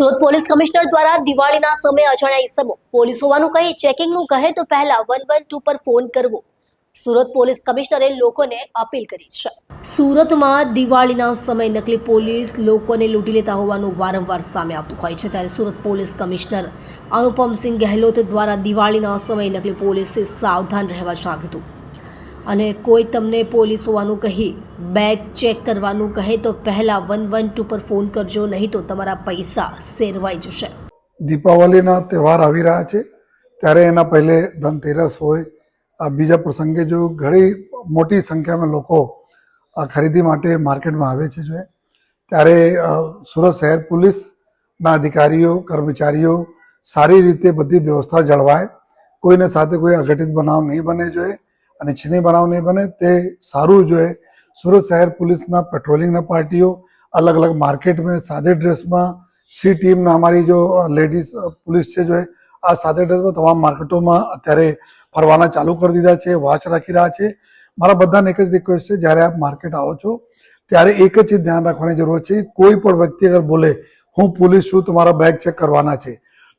Surat police commissioner દ્વારા દિવાળીના સમયે અજાણ્યા ઇસમો પોલીસ હોવાનું કહી ચેકિંગનું કહે તો પહેલા વન વન ટુ પર ફોન કરવો. સુરત પોલીસ કમિશનરે લોકોને અપીલ કરી છે. સુરતમાં દિવાળીના સમયે નકલી પોલીસ લોકોને લૂંટી લેતા હોવાનું વારંવાર સામે આવતું હોય છે ત્યારે સુરત પોલીસ કમિશનર અનુપમસિંહ ગહેલોત દ્વારા દિવાળીના સમયે નકલી પોલીસથી સાવધાન રહેવા જણાવ્યું હતું. અને કોઈ તમને પોલીસ હોવાનું કહી બેગ ચેક કરવાનું કહે તો પહેલા વન વન ટુ પર ફોન કરજો, નહીં તો તમારા પૈસા સેરવાઈ જશે. દીપાવલીના તહેવાર આવી રહ્યા છે. ત્યારે એના પહેલે ધનતેરસ હોય, આ બીજા પ્રસંગે જો ઘણી મોટી સંખ્યામાં લોકો આ ખરીદી માટે માર્કેટમાં આવે છે જો ત્યારે સુરત શહેર પોલીસના અધિકારીઓ, કર્મચારીઓ સારી રીતે બધી વ્યવસ્થા જળવાય. કોઈને સાથે કોઈ અઘટિત બનાવ નહીં બને જોઈએ અને છીણી બનાવ નહીં બને, તે સારું જોઈએ સુરત શહેર પોલીસના પેટ્રોલિંગના પાર્ટીઓ, અલગ અલગ માર્કેટમાં, સાદે ડ્રેસમાં, સી ટીમના અમારી જો લેડીઝ પોલીસ છે જો આ સાદે ડ્રેસમાં તમામ માર્કેટોમાં અત્યારે ફરવાના ચાલુ કરી દીધા છે વાચ રાખી રહ્યા છે. મારા બધાને એક જ રિક્વેસ્ટ છે, જ્યારે આપ માર્કેટ આવો છો, ત્યારે એક જ ચીજ ધ્યાન રાખવાની જરૂર છે, કોઈ પણ વ્યક્તિ અગર બોલે, હું પોલીસ છું, તમારા બેગ ચેક કરવાના છે.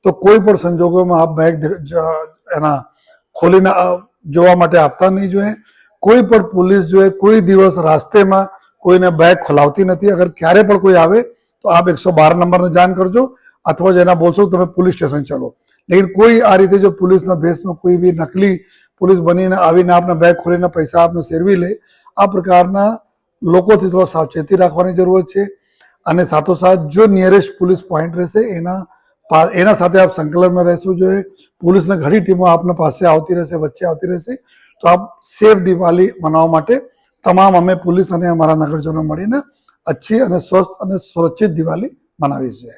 તો કોઈ પણ સંજોગોમાં આ બેગ એના ખોલીને જોવા માટે આપતા નહીં જોઈએ. કોઈ પણ પોલીસ જોઈએ, કોઈ દિવસ રાસ્તેમાં કોઈને બેગ ખોલાવતી નથી. અગર ક્યારે પણ કોઈ આવે, તો આપ એકસો બાર નંબરને જાણ કરજો અથવા જેના બોલશો તમે પોલીસ સ્ટેશન ચલો. લેકિન કોઈ આ રીતે જો પોલીસના ભેસમાં કોઈ બી નકલી પોલીસ બનીને આવીને આપને બેગ ખોલીને પૈસા આપને સેરવી લે, આ પ્રકારના લોકોથી થોડા સાવચેતી રાખવાની જરૂર છે. અને સાથોસાથ જો નિયરેસ્ટ પોલીસ પોઈન્ટ રહેશે, એના એના સાથે આપ સંકલનમાં રહેશું જોઈએ. પોલીસની ઘણી ટીમો આપના પાસે આવતી રહેશે, વચ્ચે આવતી રહેશે. તો આપ સેફ દિવાળી મનાવવા માટે તમામ અમે પોલીસ અને અમારા નગરજનો મળીને અચ્છી અને સ્વસ્થ અને સુરક્ષિત દિવાળી મનાવી છે